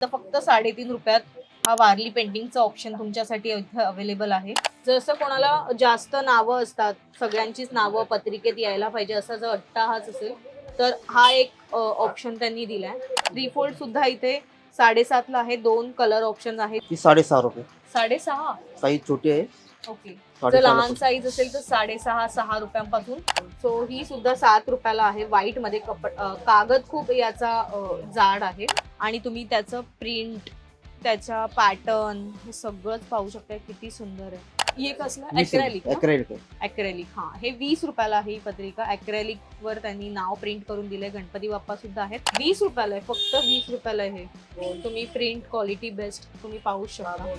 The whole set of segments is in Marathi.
तर फक्त साडेतीन रुपयात हा वारली पेंटिंगचा ऑप्शन तुमच्यासाठी इथे अवेलेबल आहे. जसं कोणाला जास्त नावं असतात सगळ्यांचीच नावं पत्रिकेत यायला पाहिजे असा जर अट्टाहास असेल तर हा एक ऑप्शन त्यांनी दिलाय. रिफोल्ड सुद्धा इथे साडेसातला आहे दोन कलर ऑप्शन आहेत. साडेसहा रुपये. साडेसहा? साईज छोटी आहे. ओके. जर लहान साईज असेल तर साडेसहा सहा रुपयांपासून. सो ही सुद्धा सात रुपयाला आहे. व्हाईटमध्ये कपड कागद खूप याचा जाड आहे. आणि तुम्ही त्याचं प्रिंट त्याचा पॅटर्न हे सगळंच पाहू शकता किती सुंदर आहे. हे कसलं अॅक्रेलिक हा? हे. वीस रुपयाला आहे ही पत्रिका. अॅक्रेलिक वर त्यांनी नाव प्रिंट करून दिले गणपती बाप्पा सुद्धा आहेत. वीस रुपयाला आहे फक्त वीस रुपयाला आहे हे. तुम्ही प्रिंट क्वालिटी बेस्ट तुम्ही पाहू शकता.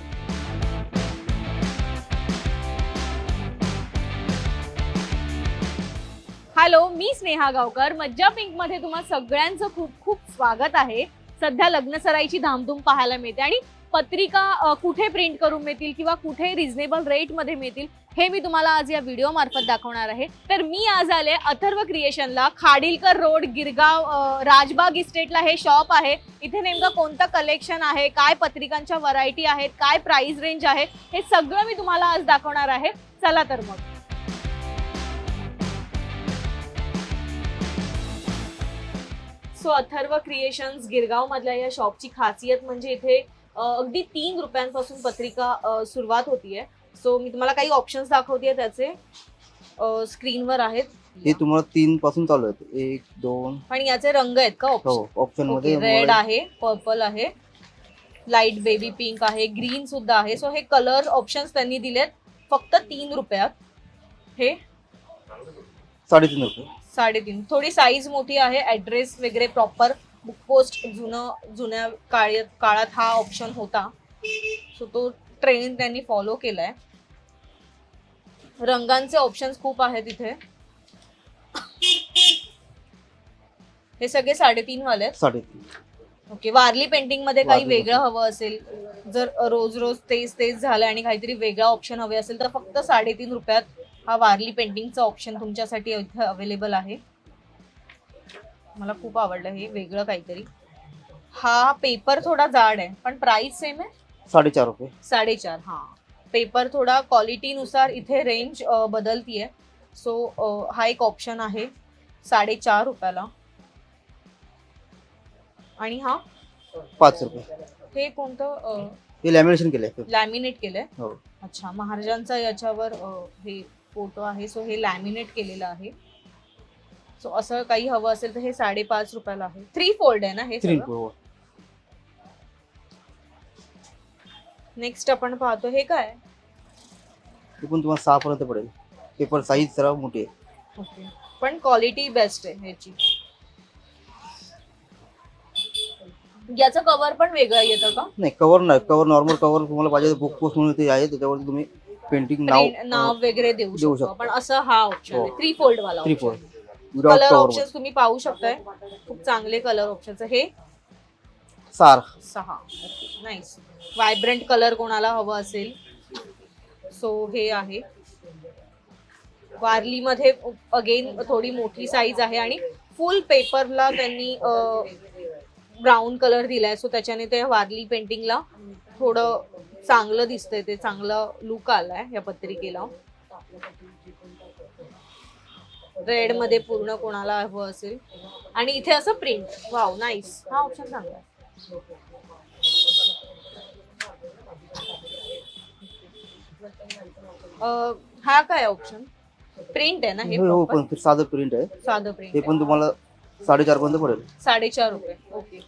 हॅलो मी स्नेहा गावकर. मज्जा पिंकमध्ये तुम्हा सगळ्यांचं खूप खूप स्वागत आहे. सध्या लग्नसराईची धामधूम पाहायला मिळते आणि पत्रिका कुठे प्रिंट करून मिळतील किंवा कुठे रिझनेबल रेटमध्ये मिळतील हे मी तुम्हाला आज या व्हिडिओ मार्फत दाखवणार आहे. तर मी आज आले अथर्व क्रिएशनला खाडीलकर रोड गिरगाव राजबाग इस्टेटला हे शॉप आहे. इथे नेमकं कोणतं कलेक्शन आहे काय पत्रिकांच्या व्हरायटी आहेत काय प्राइस रेंज आहे हे सगळं मी तुम्हाला आज दाखवणार आहे. चला तर मग. सो अथर्व क्रिएशन्स गिरगाव मधल्या या शॉपची खासियत म्हणजे इथे अगदी तीन रुपयांपासून पत्रिका सुरुवात होतीये. सो मी तुम्हाला काही ऑप्शन्स दाखवतेय त्याचे. स्क्रीनवर आहेत. हे तुम्हाला तीन पासून चालू आहेत. एक दोन. आणि याचे रंग आहेत का हो ऑप्शन ऑप्शनमध्ये रेड आहे पर्पल आहे. लाइट बेबी पिंक आहे ग्रीन सुद्धा आहे. सो हे कलर ऑप्शन्स त्यांनी दिलेत. फक्त तीन रुपयात. हे? साडेतीन रुपये. साडेतीन. थोडी साईज मोठी आहे ऍड्रेस वगैरे प्रॉपर बुक पोस्ट जुनं जुन्या काळात काळात हा ऑप्शन होता. सो तो ट्रेंड त्यांनी फॉलो केलाय. रंगांचे ऑप्शन्स खूप आहेत इथे. हे सगळे साडेतीन वाले साडेतीन. ओके वारली पेंटिंगमध्ये काही वेगळं हवं असेल जर रोज रोज तेच तेच झालं आणि काहीतरी वेगळा ऑप्शन हवे असेल तर फक्त साडेतीन रुपयात हा वारली पेंटिंगचा ऑप्शन तुमच्यासाठी इथे अवेलेबल आहे. मला खूप आवडलं हे वेगळं काहीतरी. हा पेपर थोडा जाड आहे पण प्राइस सेम आहे? साडेचार रुपये. साडेचार हा. पेपर थोडा क्वालिटीनुसार इथे रेंज बदलतीये. सो हा एक ऑप्शन आहे साडेचार रुपयाला. आणि हा? पाच रुपये. हे कोणतं लॅमिनेशन केलंय. लॅमिनेट केलंय? हो. अच्छा महाराजांचा याच्यावर हे फोटो आहे सो हे लॅमिनेट केलेलं आहे. सो असं काही हवं असेल तर हे साडेपाच रुपयाला आहे. थ्री फोल्ड आहे ना हे थ्री सगळं? नेक्स्ट आपण पाहतो हे काय? ते पण तुम्हाला सहा पर्यंत पडेल. पेपर साईज जरा मोठी आहे. ओके पण क्वालिटी बेस्ट आहे ह्याची. याचं कव्हर पण वेगळं येतं का? नाही कवर नाही. कवर नॉर्मल कवर तुम्हाला पाहिजे बुक पोस्ट म्हणून ते आहे त्याच्यावरती तुम्ही पेंटिंग नाव नाव वगैरे देऊ देऊ शकतो शकतो. पण असं हा ऑप्शन आहे. हो. थ्री फोल्ड वाला three four. Without colour option तुम्ही पाहू शकताय. खूप चांगले कलर ऑप्शन हे? सार. सहा. नाईस व्हायब्रंट कलर कोणाला हवं असेल? सो हे आहे. वारलीमध्ये अगेन थोडी मोठी साईज आहे आणि फुल पेपरला त्यांनी ब्राऊन कलर दिलाय. सो त्याच्याने ते वारली पेंटिंगला थोडं चांगलं दिसतंय ते चांगलं लुक आलाय या पत्रिकेला. रेडमध्ये पूर्ण कोणाला हवं असेल. आणि इथे असं प्रिंट वाव नाईस हा ऑप्शन चांगला आहे. अं, हा काय ऑप्शन प्रिंट आहे ना हे हो हो, proper? पण ते साधं प्रिंट आहे. साधं प्रिंट ते पण तुम्हाला साडेचार पर्यंत पडेल. साडेचार रुपये. ओके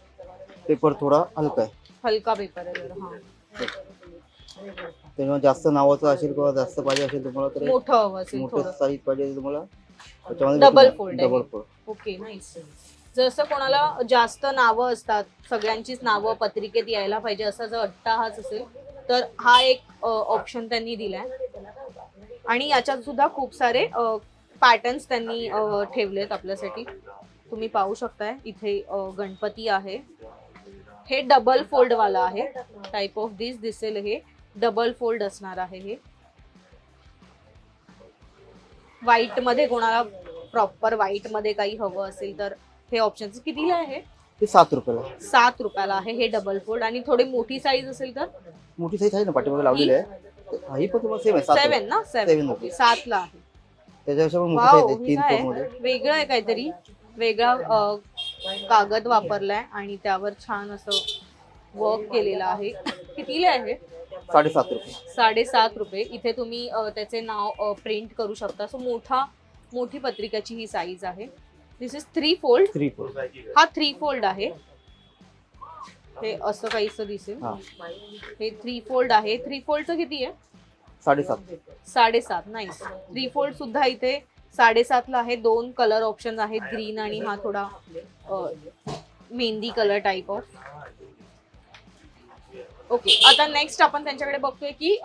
पेपर थोडा हलका आहे. हलका पेपर आहे जरा, हा. त्यामुळे जास्त नावाचं असेल किंवा जास्त पाहिजे असेल तुम्हाला तर मोठं हवं असेल मोठं थोडं. साईज पाहिजे तुम्हाला त्याच्यामध्ये जाईल. आहे. Double fold. ओके नाईस जसं कोणाला जास्त नावं असतात सगळ्यांचीच नावं पत्रिकेत यायला पाहिजे असा जर अट्टाहास असेल तर हा एक ऑप्शन त्यांनी दिलाय. आणि याच्यात सुद्धा खूप सारे पॅटर्न्स त्यांनी ठेवलेत आपल्यासाठी. तुम्ही पाहू शकताय इथे गणपती आहे. हे डबल फोल्ड वाला आहे. टाइप ऑफ दिस दिसेल हे. डबल फोल्ड असणार आहे हे. व्हाईटमध्ये कोणाला प्रॉपर व्हाईटमध्ये काही हवं असेल तर हे ऑप्शन कितीला आहे? ते सात रुपयाला सात रुपयाला आहे हे डबल फोल्ड आणि थोडी मोठी साईज असेल तर? मोठी साईज आहे ना पाठीमागे लावलेली आहे. हा, पण तुम्हाला सेम आहे सात रुपये. सेवन ना सेवन रुपये. आहे. त्याच्यापेक्षा पण मोठी वाव साईज आहे हे तीन काय? फोरमध्ये. आहे? वेगळं आहे काहीतरी. वेगळा अ, कागद वापरलाय आणि त्यावर छान असं वर्क केलेलं आहे. कितीला आहे? साडेसात रुपये. साडेसात रुपये. इथे तुम्ही अ, त्याचे नाव प्रिंट करू शकता. सो मोठा मोठी पत्रिकाची ही साईज आहे. This is three fold three four हा थ्री फोल्ड आहे. हे असं काहीसं दिसेल. हा. हे थ्री फोल्ड आहे. थ्री फोल्डचं किती आहे? साडेसात. साडेसात. नाही थ्री फोल्ड सुद्धा इथे साडेसातला आहे. दोन कलर ऑप्शन आहेत. ग्रीन आणि हा थोडा अ, mehndi colour type of okay आता नेक्स्ट आपण त्यांच्याकडे बघतोय की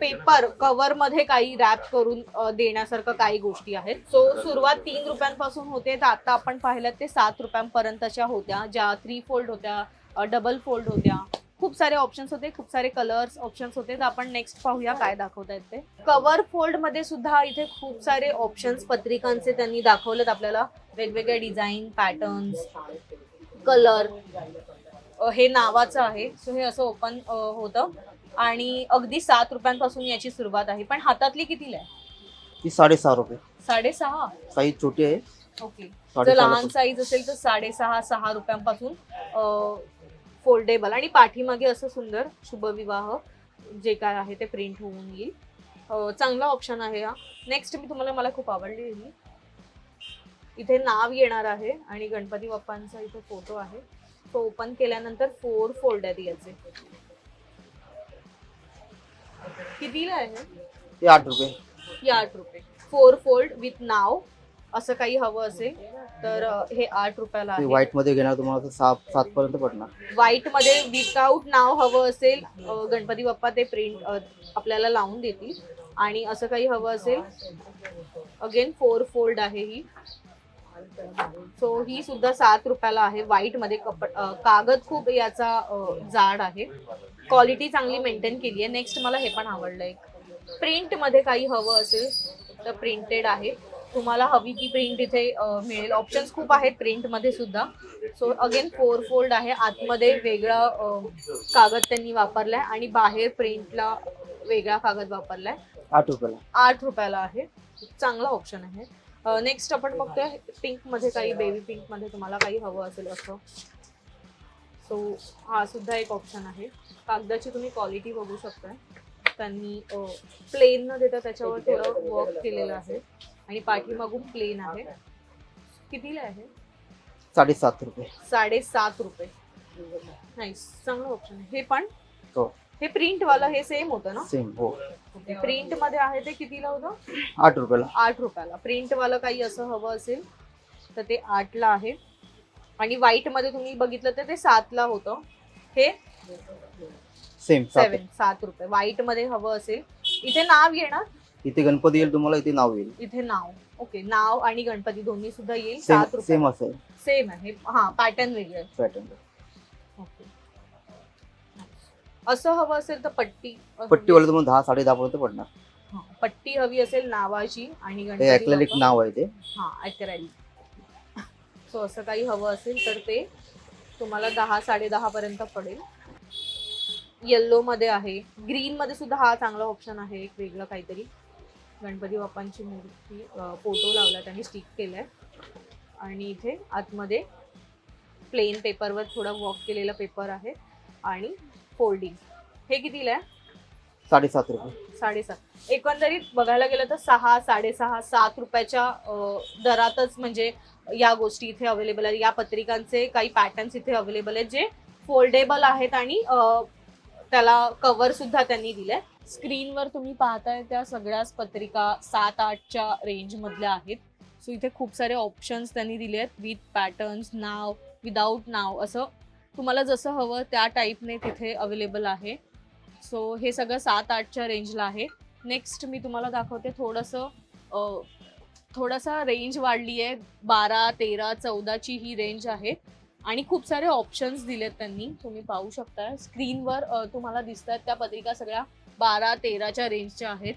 पेपर कव्हरमध्ये काही रॅप करून देण्यासारखं काही गोष्टी आहेत. सो सुरुवात तीन रुपयांपासून होते. तर आता आपण पाहिलं ते सात रुपयांपर्यंतच्या होत्या ज्या थ्री फोल्ड होत्या डबल फोल्ड होत्या. खूप सारे ऑप्शन्स होते खूप सारे कलर्स ऑप्शन्स होते. तर आपण नेक्स्ट पाहूया काय दाखवतायत ते. कव्हर फोल्डमध्ये सुद्धा इथे खूप सारे ऑप्शन्स पत्रिकांचे त्यांनी दाखवलेत आपल्याला. वेगवेगळे डिझाईन पॅटर्न्स कलर हे नावाचं आहे. सो हे असं ओपन होतं. आणि अगदी सात रुपयांपासून याची सुरुवात आहे. पण हातातली कितीला आहे? ती साडेसहा रुपये. साडेसहा? साईज छोटी आहे. ओके. जर लहान साईज असेल तर साडेसहा सहा रुपयांपासून फोल्डेबल आणि पाठीमागे असं सुंदर शुभविवाह जे काय आहे ते प्रिंट होऊन येईल. अं, चांगला ऑप्शन आहे हा. नेक्स्ट मी तुम्हाला मला खूप आवडली ही. इथे नाव येणार आहे आणि गणपती बाप्पांचा इथे फोटो आहे. तो ओपन केल्यानंतर फोर फोल्ड आहेत याचे कितीला आहे? आठ रुपये. ही आठ रुपये. फोर फोल्ड विथ नाव असं काही हवं असेल तर अं, हे आठ रुपयाला ते आहे. व्हाईटमध्ये घेणार तुम्हाला तर सहा सात पर्यंत पडणार. व्हाईटमध्ये विदाऊट नाव हवं असेल अं, गणपती बाप्पा ते प्रिंट आपल्याला लावून देतील. आणि असं काही हवं असेल अगेन फोर फोल्ड आहे ही. सो ही सुद्धा सात रुपयाला आहे. व्हाईटमध्ये कप अं, कागद खूप याचा जाड आहे. क्वालिटी चांगली मेंटेन केली आहे. नेक्स्ट मला हे पण आवडलं एक प्रिंटमध्ये काही हवं असेल तर प्रिंटेड आहे. तुम्हाला हवी ती प्रिंट इथे मिळेल. ऑप्शन्स खूप आहेत प्रिंटमध्ये सुद्धा. सो अगेन फोर फोल्ड आहे. आतमध्ये वेगळा कागद त्यांनी वापरलाय आणि बाहेर प्रिंटला वेगळा कागद वापरलाय. आठ रुपयाला. आठ रुपयाला आहे. चांगला ऑप्शन आहे. नेक्स्ट आपण बघतोय पिंकमध्ये काही बेबी पिंकमध्ये तुम्हाला काही हवं असेल असं. सो हा सुद्धा एक ऑप्शन आहे. कागदाची तुम्ही क्वालिटी बघू शकताय. त्यांनी प्लेन न देता त्याच्यावर थोडं वर्क केलेलं आहे. आणि पाठीमागून प्लेन आहे. कितीला आहे? साडेसात रुपये. साडेसात रुपये. नाही चांगलं ऑप्शन आहे. हे पण? हो प्रिंट वाला हे सेम होतं ना? सेम हो. प्रिंटमध्ये आहे ते कितीला होतं? आठ रुपयाला. आठ रुपयाला. प्रिंट वाला काही असं हवं असेल तर ते आठला आहे. आणि व्हाईटमध्ये तुम्ही बघितलं तर ते सातला होतं. हे सेम सात. सेवन सात रुपये. व्हाईटमध्ये हवं असेल. इथे नाव येणार? इथे गणपती येईल तुम्हाला इथे नाव येईल. इथे नाव. ओके नाव आणि गणपती दोन्ही सुद्धा येईल. सेम सात रुपये सेम असेल सेम आहे. हा पॅटर्न वेगळे पॅटर्न असं हवं असेल तर पट्टी पट्टीवाले तुम्हाला दहा साडे दहा पर्यंत पडणार. हा, पट्टी हवी असेल नावाची आणि गणपती अॅक्रेलिक बाप्पा- नाव आहे ते. हा अॅक्रेलिक सो असं काही हवं असेल तर ते तुम्हाला दहा साडे दहा पर्यंत पडेल. येल्लो मध्ये आहे. ग्रीन मध्ये सुद्धा हा चांगला ऑप्शन आहे. एक वेगळं काहीतरी. गणपती बाप्पांची मूर्ती फोटो लावला त्यांनी स्टिक केलाय. आणि इथे आतमध्ये प्लेन पेपरवर थोडा वॉक केलेला पेपर आहे. आणि फोल्डिंग. हे कितीला आहे? साडेसात रुपये. साडेसात. एकंदरीत बघायला गेलं तर सहा साडेसहा सात रुपयाच्या अं, दरातच म्हणजे या गोष्टी इथे अवेलेबल आहेत. या पत्रिकांचे काही पॅटर्न्स इथे अवेलेबल आहेत जे फोल्डेबल आहेत आणि अं, त्याला कव्हर सुद्धा त्यांनी दिलंय. स्क्रीनवर तुम्ही पाहताय त्या सगळ्याच पत्रिका सात आठच्या रेंज मधल्या आहेत. सो इथे खूप सारे ऑप्शन्स त्यांनी दिले आहेत विथ पॅटर्न्स नाव विदाऊट नाव असं तुम्हाला जसं हवं त्या टाईपने तिथे अवेलेबल आहे. सो हे सगळं सात आठच्या रेंजला आहे. नेक्स्ट मी तुम्हाला दाखवते थोडंसं थोडासा रेंज वाढली आहे बारा तेरा चौदाची ही रेंज आहे. आणि खूप सारे ऑप्शन्स दिलेत त्यांनी. तुम्ही पाहू शकता स्क्रीनवर तुम्हाला दिसतात त्या पत्रिका सगळ्या बारा तेराच्या रेंजच्या आहेत.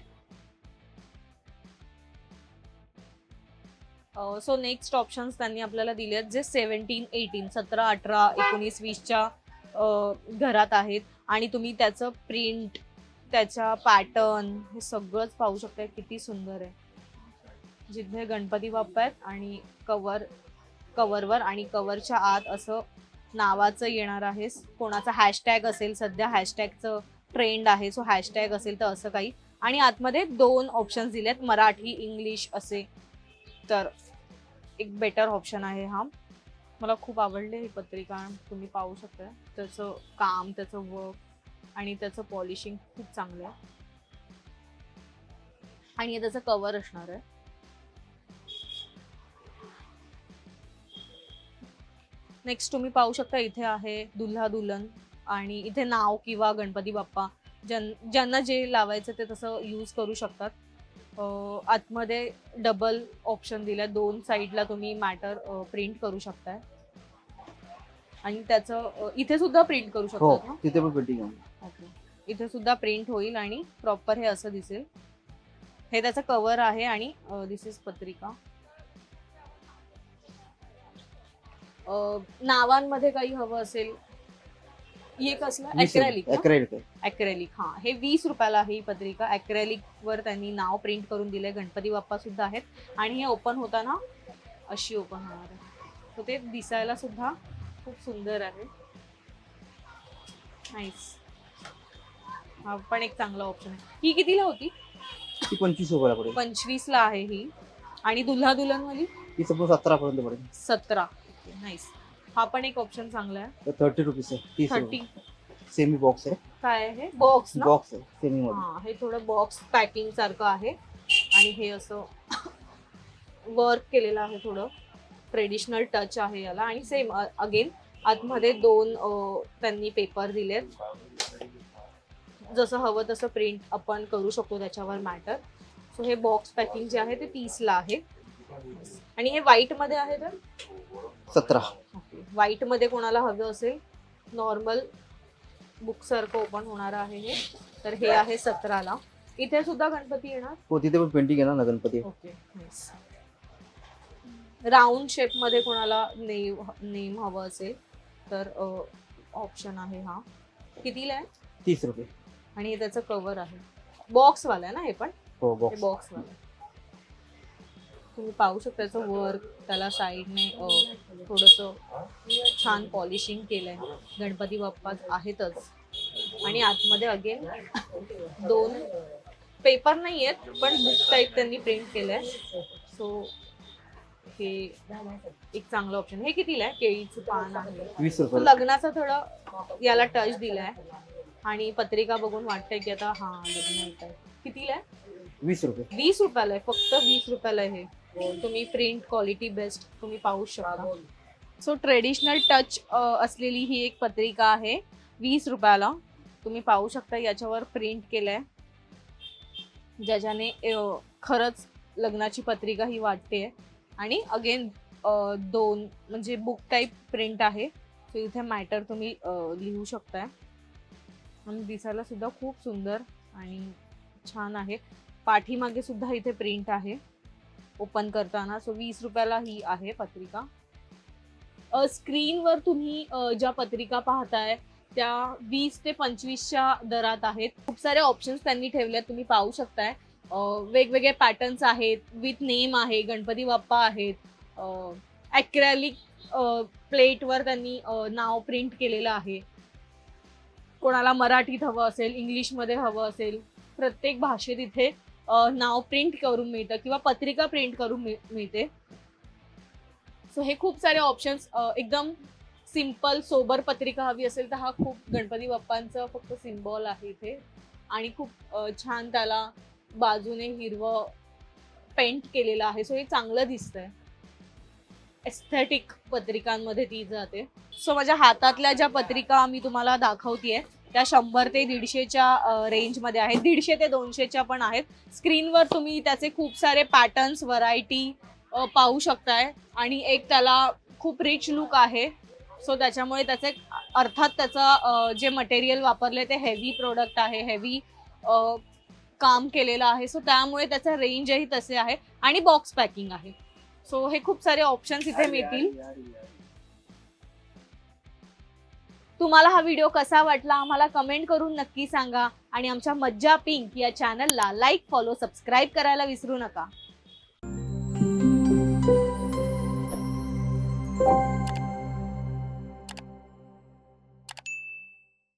सो नेक्स्ट ऑप्शन्स त्यांनी आपल्याला दिले आहेत जे सेवन्टीन एटीन सतरा अठरा एकोणीस वीसच्या घरात आहेत. आणि तुम्ही त्याचं प्रिंट त्याच्या पॅटर्न हे सगळंच पाहू शकता किती सुंदर आहे. जिथे गणपती बाप्पा आहेत आणि कवर कवरवर आणि कवरच्या आत असं नावाचं येणार आहे. कोणाचा हॅशटॅग असेल सध्या हॅशटॅगचं ट्रेंड आहे सो हॅशटॅग असेल तर असं काही. आणि आतमध्ये दोन ऑप्शन्स दिले आहेत मराठी इंग्लिश असे. तर एक बेटर ऑप्शन आहे हा. मला खूप आवडले ही पत्रिका तुम्ही पाहू शकता. त्याचं काम त्याचं वर्क आणि त्याचं पॉलिशिंग खूप चांगलं आहे. आणि हे त्याचं कवर असणार आहे. नेक्स्ट तुम्ही पाहू शकता इथे आहे दुल्हा दुल्हन आणि इथे नाव किंवा गणपती बाप्पा. ज्यां ज्यांना जे लावायचं ते तसं यूज करू शकतात. आतमध्ये डबल ऑप्शन दिलाय. दोन साईडला तुम्ही मॅटर प्रिंट करू शकताय. आणि त्याचं इथे सुद्धा प्रिंट करू हो शकतात ना? तिथे पण पेंटिंग आहे. ओके इथे सुद्धा प्रिंट होईल आणि प्रॉपर हे असं दिसेल. हे त्याचं कव्हर आहे आणि दिस इज पत्रिका. अं, नावांमध्ये काही हवं असेल हे कसलं? ॲक्रेलिक अॅक्रेलिक आहे हा हे वीस रुपयाला आहे ही पत्रिका. ॲक्रेलिक वर त्यांनी नाव प्रिंट करून दिले गणपती बाप्पा सुद्धा आहेत. आणि हे ओपन होताना अशी ओपन होणार आहे. तर ते दिसायला सुद्धा खूप सुंदर आहे. नाईस हा पण एक चांगला ऑप्शन आहे. ही कितीला होती? ती पंचवीस रुपयाला पडेल. पंचवीसला आहे ही. आणि दुल्हा दुल्हनवाली? ती संपूर्ण सतरा पर्यंत पडेल. सतरा. नाईस हा पण एक ऑप्शन चांगला आहे. थर्टी रुपीज आहे. तीस थर्टी सेमी बॉक्स आहे. काय आहे? बॉक्स ना? बॉक्स आहे. सेमी मध्ये हा हे थोडं बॉक्स पॅकिंग सारखं आहे. आणि हे असं वर्क केलेलं आहे थोडं. ट्रेडिशनल टच आहे याला. आणि सेम अगेन आतमध्ये दोन अ, त्यांनी पेपर दिलेत. जसं हवं तसं प्रिंट आपण करू शकतो त्याच्यावर मॅटर सो हे बॉक्स पॅकिंग जे आहे ते तीसला आहे. आणि हे white मध्ये आहे तर? सतरा. व्हाईटमध्ये कोणाला हवं असेल नॉर्मल बुक सारखं ओपन होणार आहे हे. तर हे आहे सतराला. इथे सुद्धा गणपती येणार? हो तिथे पण पेंटिंग आहे ना गणपती. ओके राऊंड शेपमध्ये कोणाला नेम नेम हवं असेल तर ऑप्शन आहे हा. कितीला आहे? तीस रुपये. आणि त्याचं कव्हर आहे. बॉक्स वाला आहे ना हे पण? हो बॉक्स बॉक्स वाला तुम्ही पाहू शकता त्याचं वर्क त्याला साईडने थोडस छान पॉलिशिंग केलंय. गणपती बाप्पा आहेतच. आणि आतमध्ये अगेन दोन पेपर नाही आहेत पण बुक टाईप त्यांनी प्रिंट केलंय. सो हे एक चांगलं ऑप्शन हे कितीला आहे? केळीचं पान आहे. लग्नाचं थोडं याला टच दिलाय. आणि पत्रिका बघून वाटतंय की आता हा लग्न येत आहे कितीला आहे? वीस रुपये. वीस रुपयाला आहे. फक्त वीस रुपयाला आहे हे. तुम्ही प्रिंट क्वालिटी बेस्ट तुम्ही पाहू शकता. सो ट्रेडिशनल टच असलेली ही एक पत्रिका आहे. वीस रुपयाला. तुम्ही पाहू शकता याच्यावर प्रिंट केलंय. ज्याच्याने अ, खरंच लग्नाची पत्रिका ही वाटते. आणि अगेन दोन म्हणजे बुक टाईप प्रिंट आहे. सो इथे मॅटर तुम्ही लिहू शकताय. आणि दिसायला सुद्धा खूप सुंदर आणि छान आहे. पाठीमागे सुद्धा इथे प्रिंट आहे. ओपन करताना. सो वीस रुपयाला ही आहे पत्रिका. स्क्रीनवर तुम्ही ज्या पत्रिका पाहताय त्या वीस ते पंचवीसच्या दरात आहेत. खूप सारे ऑप्शन्स त्यांनी ठेवले आहेत तुम्ही पाहू शकताय. वेगवेगळे पॅटर्न्स आहेत. विथ नेम आहे गणपती बाप्पा आहेत. ॲक्रॅलिक प्लेटवर त्यांनी नाव प्रिंट केलेलं आहे. कोणाला मराठीत हवं असेल इंग्लिशमध्ये हवं असेल प्रत्येक भाषेत इथे नाव प्रिंट करून मिळतं किंवा पत्रिका प्रिंट करून मिळ- मिळते. सो हे खूप सारे ऑप्शन्स एकदम सिंपल सोबर पत्रिका हवी असेल तर हा खूप गणपती बाप्पांचं फक्त सिम्बॉल आहे इथे. आणि खूप छान त्याला बाजूने हिरवं पेंट केलेलं आहे. सो हे चांगलं दिसतंय. एस्थेटिक पत्रिकांमध्ये ती जाते. सो माझ्या हातातल्या ज्या पत्रिका मी तुम्हाला दाखवतीये त्या शंभर ते दीडशेच्या रेंजमध्ये आहेत. दीडशे ते दोनशेच्या पण आहेत. स्क्रीनवर तुम्ही त्याचे खूप सारे पॅटर्न्स व्हरायटी पाहू शकताय. आणि एक त्याला खूप रिच लुक आहे. सो त्याच्यामुळे त्याचे अर्थात त्याचं जे मटेरियल वापरले ते हेवी प्रोडक्ट आहे हेवी काम केलेलं आहे. सो त्यामुळे त्याचा रेंजही तसे आहे. आणि बॉक्स पॅकिंग आहे. सो हे खूप सारे ऑप्शन्स इथे मिळतील. तुम्हाला हा व्हिडिओ कसा वाटला? आम्हाला कमेंट करून नक्की सांगा. आणि आमच्या मज्जा पिंक या चॅनलला लाईक फॉलो सबस्क्राईब करायला विसरू नका.